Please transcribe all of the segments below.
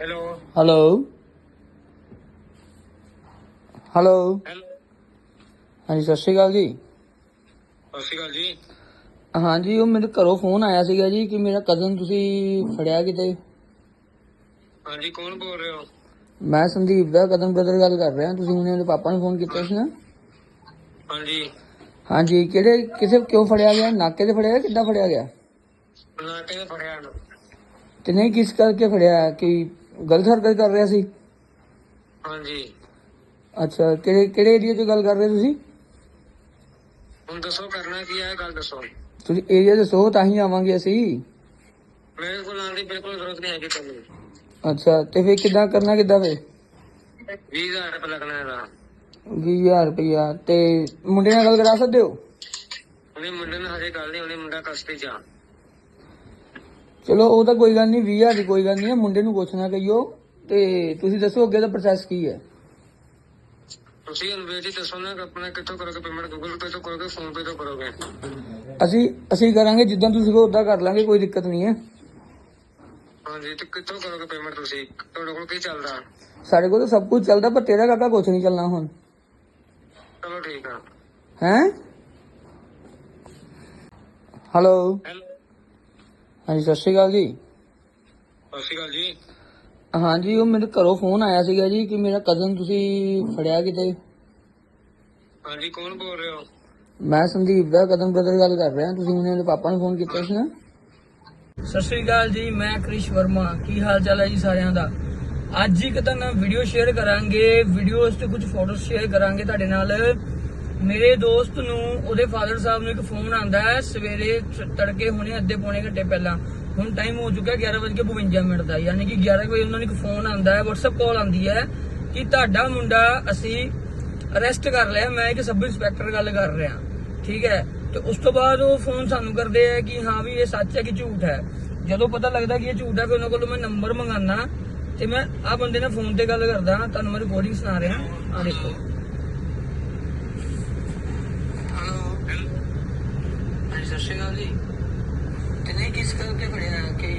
Hello hello hello hello ਹਾਂਜੀ ਸਤਿ ਸ਼੍ਰੀ ਅਕਾਲ ਜੀ। ਸਤਿ ਸ਼੍ਰੀ ਅਕਾਲ ਜੀ। ਹਾਂਜੀ ਉਹ ਮੇਰੇ ਘਰੋਂ ਫੋਨ ਆਇਆ ਸੀਗਾ ਜੀ ਕਿ ਮੇਰਾ ਕਜ਼ਨ ਤੁਸੀਂ ਫੜਿਆ ਕਿਤੇ। ਹਾਂਜੀ ਕੌਣ ਬੋਲ ਰਹੇ ਹੋ? ਮੈਂ ਸੰਦੀਪ ਦਾ ਕਜ਼ਨ ਬ੍ਰਦਰ ਗੱਲ ਕਰ ਰਿਹਾ। ਤੁਸੀਂ ਹੁਣੇ ਉਹਦੇ ਪਾਪਾ ਨੂੰ ਫੋਨ ਕੀਤਾ ਸੀ ਨਾ। ਹਾਂਜੀ। ਹਾਂਜੀ ਕਿਹੜੇ ਕਿਸੇ ਕਿਉਂ ਫੜਿਆ ਗਿਆ? ਨਾਕੇ ਤੇ ਫੜਿਆ ਗਿਆ ਕਿੱਦਾਂ ਫੜਿਆ ਗਿਆ? ਨਾ ਕਿਹਨੇ ਫੜਿਆ ਨੂੰ ਤੇ ਨਹੀਂ ਕਿਸ ਕਰਕੇ ਫੜਿਆ? ਕਿ ਗਲਤ ਹਰਕਤ ਕਰ ਰਿਹਾ ਸੀ? ਹਾਂਜੀ। ਅੱਛਾ ਕਿਹੜੇ ਕਿਹੜੇ ਏਰੀਆ 'ਚ ਗੱਲ ਕਰ ਰਹੇ ਤੁਸੀਂ? ਹੁਣ ਦੱਸੋ ਕਰਨਾ ਕੀ ਹੈ ਗੱਲ ਦੱਸੋ। ਤੁਸੀਂ ਏਰੀਆ ਦੱਸੋ ਤਾਂ ਹੀ ਆਵਾਂਗੇ ਅਸੀਂ। ਮੇਰੇ ਕੋਲ ਆਉਣ ਦੀ ਬਿਲਕੁਲ ਜ਼ਰੂਰਤ ਨਹੀਂ ਹੈਗੀ ਤੁਹਾਨੂੰ। ਅੱਛਾ ਤੇ ਫੇਰ ਕਿੱਦਾਂ ਕਰਨਾ ਕਿੱਦਾਂ ਫੇਰ? 20000 ਰੁਪਏ ਲੱਗਣਾ ਇਹਦਾ। 20000 ਰੁਪਇਆ ਤੇ ਮੁੰਡੇ ਨਾਲ ਗੱਲ ਕਰਾ ਸਕਦੇ ਹੋ? ਉਹਨੇ ਮੁੰਡੇ ਨਾਲ ਹਜੇ ਗੱਲ ਨਹੀਂ ਉਹਨੇ ਮੁੰਡਾ ਕਸਤੇ ਜਾ ਚਲੋ ਉਹ ਤਾਂ ਕੋਈ ਗੱਲ ਨਹੀਂ 20000 ਦੀ ਕੋਈ ਗੱਲ ਨਹੀਂ ਹੈ ਮੁੰਡੇ ਨੂੰ ਕੁਛ ਨਾ ਕਹੀਓ ਤੇ ਤੁਸੀਂ ਦੱਸੋ ਅੱਗੇ ਦਾ ਪ੍ਰੋਸੈਸ ਕੀ ਹੈ। ਤੁਸੀਂ ਹੁਣ ਵੀਰ ਜੀ ਦੱਸੋ ਨਾ ਕਿ ਆਪਣਾ ਕਿੱਥੋਂ ਕਰੋਗੇ ਪੇਮੈਂਟ ਗੂਗਲ ਪੇ ਤੋਂ ਕਰੋਗੇ ਫੋਨ ਪੇ ਤੋਂ ਕਰੋਗੇ। ਅਸੀਂ ਅਸੀਂ ਕਰਾਂਗੇ ਜਿੱਦਾਂ ਤੁਸੀਂ ਕਹੋ ਉਦਾਂ ਕਰ ਲਾਂਗੇ ਕੋਈ ਦਿੱਕਤ ਨਹੀਂ ਹੈ। ਹਾਂਜੀ ਤੇ ਕਿੱਥੋਂ ਕਰੋਗੇ ਪੇਮੈਂਟ ਤੁਸੀਂ? ਤੁਹਾਡੇ ਕੋਲ ਕੀ ਚੱਲਦਾ? ਸਾਡੇ ਕੋਲ ਤਾਂ ਸਭ ਕੁਝ ਚੱਲਦਾ ਪਰ ਤੇਰਾ ਕਾਕਾ ਕੁਛ ਨਹੀਂ ਚੱਲਣਾ ਹੁਣ। ਚਲੋ ਠੀਕ ਆ। ਹੈ? ਹੈਲੋ ਹੈਲੋ ਹਾਂਜੀ ਸਤਿ ਸ਼੍ਰੀ ਅਕਾਲ ਜੀ। ਸਤਿ ਸ਼੍ਰੀ ਅਕਾਲ ਜੀ। ਹਾਂਜੀ ਉਹ ਮੇਰੇ ਘਰੋਂ ਫੋਨ ਆਇਆ ਸੀਗਾ ਜੀ ਕਿ ਮੇਰਾ ਕਜ਼ਨ ਤੁਸੀਂ ਫੜਿਆ ਕਿਤੇ? ਹਾਂਜੀ ਕੌਣ ਬੋਲ ਰਹੇ ਹੋ? ਮੈਂ ਸੰਦੀਪ ਦਾ ਕਦਮ ਬ੍ਰਦਰ ਗੱਲ ਕਰ ਰਿਹਾ। ਤੁਸੀਂ ਹੁਣੇ ਉਹਦੇ ਪਾਪਾ ਨੂੰ ਫੋਨ ਕੀਤਾ ਸੀ ਨਾ। ਸਤਿ ਸ਼੍ਰੀ ਅਕਾਲ ਜੀ ਮੈਂ ਕ੍ਰਿਸ਼ ਵਰਮਾ। ਕੀ ਹਾਲ ਚਾਲ ਹੈ ਜੀ ਸਾਰਿਆਂ ਦਾ? ਅੱਜ ਇੱਕ ਤਾਂ ਨਾ ਵੀਡੀਓ ਸ਼ੇਅਰ ਕਰਾਂਗੇ। ਵੀਡੀਓਜ਼ ਤੇ ਕੁਝ ਫੋਟੋਜ਼ ਸ਼ੇਅਰ ਕਰਾਂਗੇ ਤੁਹਾਡੇ ਨਾਲ। ਮੇਰੇ ਦੋਸਤ ਨੂੰ, ਉਹਦੇ ਫਾਦਰ ਸਾਹਿਬ ਨੂੰ ਇੱਕ ਫੋਨ ਆਂਦਾ ਹੈ, ਸਵੇਰੇ ਤੜਕੇ ਹੁਣੇ ਅੱਧੇ ਪੌਣੇ ਘੰਟੇ ਪਹਿਲਾਂ। ਹੁਣ ਟਾਈਮ ਹੋ ਚੁੱਕਾ 11:52 ਮਿੰਟ ਦਾ, ਯਾਨੀ ਕਿ 11 ਵਜੇ ਉਹਨਾਂ ਨੂੰ ਇੱਕ ਫੋਨ ਆਂਦਾ ਹੈ, WhatsApp ਕਾਲ ਆਂਦੀ ਹੈ ਕਿ ਤੁਹਾਡਾ ਮੁੰਡਾ ਅਸੀਂ ਅਰੈਸਟ ਕਰ ਲਿਆ, ਮੈਂ ਇੱਕ ਸਬ ਇੰਸਪੈਕਟਰ ਗੱਲ ਕਰ ਰਿਹਾ। ਠੀਕ ਹੈ? ਤੇ ਉਸ ਤੋਂ ਬਾਅਦ ਉਹ ਫੋਨ ਸਾਨੂੰ ਕਰਦੇ ਆ ਕਿ ਹਾਂ ਵੀ ਇਹ ਸੱਚ ਹੈ ਕਿ ਝੂਠ ਹੈ। ਜਦੋਂ ਪਤਾ ਲੱਗਦਾ ਕਿ ਇਹ ਝੂਠ ਹੈ, ਫਿਰ ਉਹਨਾਂ ਕੋਲੋਂ ਮੈਂ ਨੰਬਰ ਮੰਗਾਨਾ ਤੇ ਮੈਂ ਆ ਬੰਦੇ ਨਾਲ ਫੋਨ ਤੇ ਗੱਲ ਕਰਦਾ, ਤੁਹਾਨੂੰ ਮੈਂ ਰਿਕਾਰਡਿੰਗ ਸੁਣਾ ਰਿਹਾ। ਆ ਦੇਖੋ ਹੈਲੋ ਹਾਂਜੀ ਜੀ। ਕਿਨੇ ਕਿਸ ਕਰਕੇ ਫੜਿਆ ਕਿ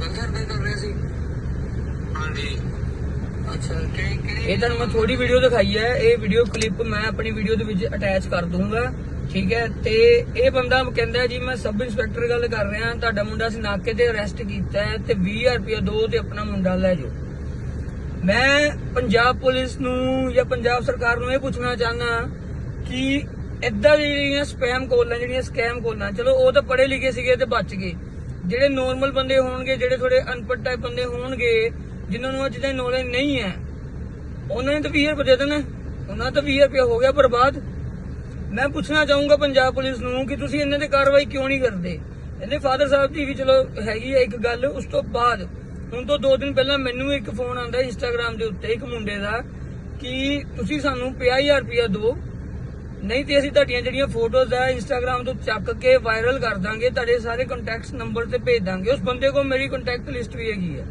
ਗਲਤ ਹਰਕਤ ਕਰ ਰਿਹਾ ਸੀ? ਹਾਂਜੀ। ਅੱਛਾ ਕਿਹੜੀ ਕਿਹੜੀ ਇਹ ਤੁਹਾਨੂੰ ਮੈਂ ਥੋੜੀ ਵੀਡੀਓ ਦਿਖਾਈ ਹੈ। ਇਹ ਵੀਡੀਓ ਕਲਿੱਪ ਮੈਂ ਆਪਣੀ ਵੀਡੀਓ ਦੇ ਵਿੱਚ ਅਟੈਚ ਕਰ ਦੂੰਗਾ ਠੀਕ ਹੈ? ਤੇ ਇਹ ਬੰਦਾ ਕਹਿੰਦਾ ਜੀ ਮੈਂ ਸਬ ਇੰਸਪੈਕਟਰ ਗੱਲ ਕਰ ਰਿਹਾ। ਤੁਹਾਡਾ ਮੁੰਡਾ ਅਸੀਂ ਨਾਕੇ ਤੇ ਅਰੈਸਟ ਕੀਤਾ ਹੈ ਤੇ 20000 ਰੁਪਏ ਦੋ ਤੇ ਆਪਣਾ ਮੁੰਡਾ ਲੈ ਜਾਓ। ਮੈਂ ਪੰਜਾਬ ਪੁਲਿਸ ਨੂੰ ਜਾਂ ਪੰਜਾਬ ਸਰਕਾਰ ਨੂੰ ਇਹ ਪੁੱਛਣਾ ਚਾਹਨਾ ਕਿ ਇਦਾਂ ਦੀ ਜਿਹੜੀਆਂ ਸਪੈਮ ਕਾਲਾਂ, ਜਿਹੜੀਆਂ ਸਕੈਮ ਕਾਲਾਂ, ਚਲੋ ਉਹ ਤਾਂ ਪੜ੍ਹੇ ਲਿਖੇ ਸੀਗੇ ਤੇ ਬਚ ਗਏ। ਜਿਹੜੇ ਨੋਰਮਲ ਬੰਦੇ ਹੋਣਗੇ, ਜਿਹੜੇ ਥੋੜੇ ਅਨਪੜ੍ਹ ਟਾਈਪ ਬੰਦੇ ਹੋਣਗੇ, ਜਿਨ੍ਹਾਂ ਨੂੰ ਅੱਜ ਦੀ ਨੌਲੇਜ ਨਹੀਂ ਹੈ, ਉਹਨਾਂ ਨੇ ਤਾਂ 20 ਰੁਪਏ ਦੇ ਦੇਣਾ। ਉਹਨਾਂ ਦਾ 20 ਰੁਪਏ ਹੋ ਗਿਆ ਬਰਬਾਦ। ਮੈਂ ਪੁੱਛਣਾ ਚਾਹੂੰਗਾ ਪੰਜਾਬ ਪੁਲਿਸ ਨੂੰ ਕਿ ਤੁਸੀਂ ਇਹਨਾਂ ਤੇ ਕਾਰਵਾਈ ਕਿਉਂ ਨਹੀਂ ਕਰਦੇ? ਇਹਦੇ ਫਾਦਰ ਸਾਹਿਬ ਦੀ ਵੀ ਚਲੋ ਹੈਗੀ ਹੈ ਇੱਕ ਗੱਲ, ਉਸ ਤੋਂ ਬਾਅਦ, ਹੁਣ ਤੋਂ 2 ਦਿਨ ਪਹਿਲਾਂ ਮੈਨੂੰ ਇੱਕ ਫੋਨ ਆਂਦਾ ਇੰਸਟਾਗ੍ਰam ਦੇ ਉੱਤੇ, ਇੱਕ ਮੁੰਡੇ ਦਾ, ਕਿ ਤੁਸੀਂ ਸਾਨੂੰ 50000 ਰੁਪਇਆ ਦਿਓ। ਨਹੀਂ ਤੇ ਅਸੀਂ ਤੁਹਾਡੀਆਂ ਜਿਹੜੀਆਂ ਫੋਟੋਜ਼ ਆ ਇੰਸਟਾਗ੍ਰam ਤੋਂ ਚੱਕ ਕੇ ਵਾਇਰਲ ਕਰ ਦਾਂਗੇ, ਤੁਹਾਡੇ ਸਾਰੇ ਕੰਟੈਕਟਸ ਨੰਬਰ ਤੇ ਭੇਜ ਦਾਂਗੇ। ਉਸ ਬੰਦੇ ਕੋਲ ਮੇਰੀ ਕੰਟੈਕਟ ਲਿਸਟ ਵੀ ਹੈਗੀ ਹੈ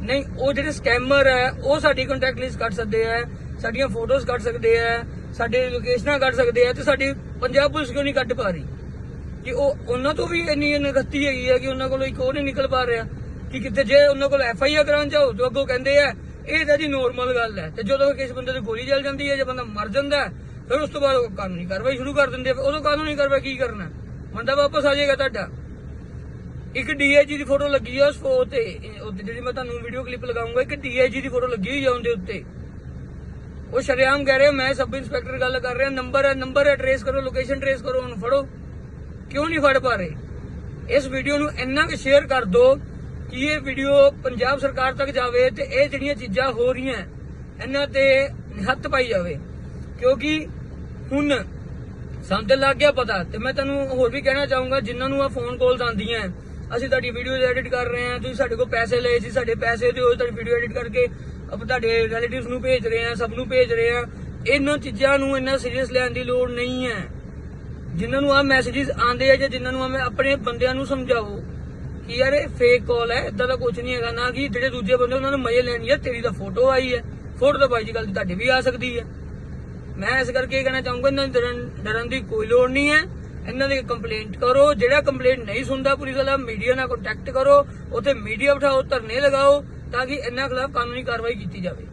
ਨਹੀਂ, ਉਹ ਜਿਹੜੇ ਸਕੈਮਰ ਹੈ ਉਹ ਸਾਡੀ ਕੰਟੈਕਟ ਲਿਸਟ ਕੱਢ ਸਕਦੇ ਆ, ਸਾਡੀਆਂ ਫੋਟੋਜ਼ ਕੱਢ ਸਕਦੇ ਆ, ਸਾਡੇ ਲੋਕੇਸ਼ਨਾਂ ਕੱਢ ਸਕਦੇ ਆ ਤੇ ਸਾਡੀ ਪੰਜਾਬ ਪੁਲਿਸ ਕਿਉਂ ਨਹੀਂ ਕੱਢ ਪਾ ਰਹੀ? ਕਿ ਉਹ ਉਹਨਾਂ ਤੋਂ ਵੀ ਇੰਨੀ ਨਗਤੀ ਹੈਗੀ ਹੈ ਕਿ ਉਹਨਾਂ ਕੋਲੋਂ ਇੱਕ ਉਹ ਨਹੀਂ ਨਿਕਲ ਪਾ ਰਿਹਾ ਕਿ ਕਿਤੇ ਜੇ ਉਹਨਾਂ ਕੋਲ ਐਫ ਆਈ ਆਰ ਕਰਾਉਣ ਜਾਓ ਤਾਂ ਅੱਗੋਂ ਕਹਿੰਦੇ ਆ, ਇਹ ਤਾਂ ਜੀ ਨੋਰਮਲ ਗੱਲ ਹੈ। ਤੇ ਜਦੋਂ ਕਿਸੇ ਬੰਦੇ ਦੀ ਗੋਲੀ ਚੱਲ ਜਾਂਦੀ ਹੈ ਜੇ ਬੰਦਾ ਮਰ ਜਾਂਦਾ ਫਿਰ ਉਸ ਤੋਂ ਬਾਅਦ ਉਹ ਕਾਨੂੰਨੀ ਕਾਰਵਾਈ ਸ਼ੁਰੂ ਕਰ ਦਿੰਦੇ ਆ। ਉਦੋਂ ਕਾਨੂੰਨੀ ਕਾਰਵਾਈ ਕੀ ਕਰਨਾ? ਬੰਦਾ ਵਾਪਸ ਆ ਜਾਏਗਾ ਤੁਹਾਡਾ। ਇੱਕ ਡੀਆਈਜੀ ਦੀ ਫੋਟੋ ਲੱਗੀ ਆ ਉਸ ਫੋਨ ਤੇ, ਇਹ ਜਿਹੜੀ ਮੈਂ ਤੁਹਾਨੂੰ ਵੀਡੀਓ ਕਲਿੱਪ ਲਗਾਉਂਗਾ, ਇੱਕ ਡੀਆਈਜੀ ਦੀ ਫੋਟੋ ਲੱਗੀ ਹੋਈ ਆ ਉਹਦੇ ਉੱਤੇ। ਉਹ ਸ਼ਰਿਆਮ ਕਹਿ ਰਿਹਾ, ਮੈਂ ਸਬ ਇੰਸਪੈਕਟਰ ਗੱਲ ਕਰ ਰਿਹਾ, ਨੰਬਰ ਹੈ ਨੰਬਰ ਹੈ ਟਰੇਸ ਕਰੋ ਲੋਕੇਸ਼ਨ ਟਰੇਸ ਕਰੋ, ਉਹਨੂੰ ਫੜੋ। ਕਿਉਂ ਨਹੀਂ ਫੜ ਪਾ ਰਹੇ? ਇਸ ਵੀਡੀਓ ਨੂੰ ਇੰਨਾ ਕਿ ਸ਼ੇਅਰ ਕਰ ਦਿਓ ਕਿ ਇਹ ਵੀਡੀਓ ਪੰਜਾਬ ਸਰਕਾਰ ਤੱਕ ਜਾਵੇ ਤੇ ਇਹ ਜਿਹੜੀਆਂ ਚੀਜ਼ਾਂ ਹੋ ਰਹੀਆਂ, ਇਹਨਾਂ ਤੇ ਹੱਥ ਪਾਈ ਜਾਵੇ। ਕਿਉਂਕਿ ਹੁਣ ਸਾਨੂੰ ਤੇ ਲੱਗ ਗਿਆ ਪਤਾ ਤੇ ਮੈਂ ਤੁਹਾਨੂੰ ਹੋਰ ਵੀ ਕਹਿਣਾ ਚਾਹੂੰਗਾ, ਜਿਨ੍ਹਾਂ ਨੂੰ ਆ ਫੋਨ ਕਾਲਸ ਆਉਂਦੀਆਂ ਅਸੀਂ ਤੁਹਾਡੀ ਵੀਡੀਓਜ਼ ਐਡਿਟ ਕਰ ਰਹੇ ਹਾਂ, ਤੁਸੀਂ ਸਾਡੇ ਕੋਲ ਪੈਸੇ ਲਏ ਸੀ, ਸਾਡੇ ਪੈਸੇ ਦਿਓ ਤੁਹਾਡੀ ਵੀਡੀਓ ਐਡਿਟ ਕਰਕੇ, ਆਪਾਂ ਤੁਹਾਡੇ ਰਿਲੇਟਿਵਸ ਨੂੰ ਭੇਜ ਰਹੇ ਹਾਂ, ਸਭ ਨੂੰ ਭੇਜ ਰਹੇ ਹਾਂ। ਇਹਨਾਂ ਚੀਜ਼ਾਂ ਨੂੰ ਇੰਨਾ ਸੀਰੀਅਸ ਲੈਣ ਦੀ ਲੋੜ ਨਹੀਂ ਹੈ ਜਿਨ੍ਹਾਂ ਨੂੰ ਆ ਮੈਸੇजेस ਆਉਂਦੇ ਆ ਜਾਂ ਜਿਨ੍ਹਾਂ ਨੂੰ ਆ ਮੈਂ ਆਪਣੇ ਬੰਦਿਆਂ ਨੂੰ ਸਮਝਾਓ ਕਿ ਯਾਰ ਇਹ ਫੇਕ ਕਾਲ ਹੈ ਇਦਾਂ ਦਾ ਕੁਝ ਨਹੀਂ ਹੈਗਾ, ਨਾ ਕਿ ਜਿਹੜੇ ਦੂਜੇ ਬੰਦੇ ਉਹਨਾਂ ਨੂੰ ਮਜ਼ੇ ਲੈਣ ਹੈ ਤੇਰੀ ਤਾਂ ਫੋਟੋ ਆਈ ਹੈ ਫੋਟੋ ਤਾਂ ਬਾਈ ਜੀ ਗੱਲ ਤੁਹਾਡੀ ਵੀ ਆ ਸਕਦੀ ਹੈ ਮੈਂ ਇਸ ਕਰਕੇ ਇਹ ਕਹਿਣਾ ਚਾਹੂੰਗਾ, ਇਹਨਾਂ ਨੂੰ ਡਰਨ ਡਰਨ ਦੀ ਕੋਈ ਲੋੜ ਨਹੀਂ ਹੈ। ਇਹਨਾਂ ਦੀ ਕੰਪਲੇਂਟ ਕਰੋ, ਜਿਹੜਾ ਕੰਪਲੇਂਟ ਨਹੀਂ ਸੁਣਦਾ ਪੁਲਿਸ ਵਾਲਾ ਮੀਡੀਆ ਨਾਲ ਕੰਟੈਕਟ ਕਰੋ, ਉੱਥੇ ਮੀਡੀਆ ਬਿਠਾਓ, ਧਰਨੇ ਲਗਾਓ, ਤਾਂ ਕਿ ਇਹਨਾਂ ਖਿਲਾਫ ਕਾਨੂੰਨੀ ਕਾਰਵਾਈ ਕੀਤੀ ਜਾਵੇ।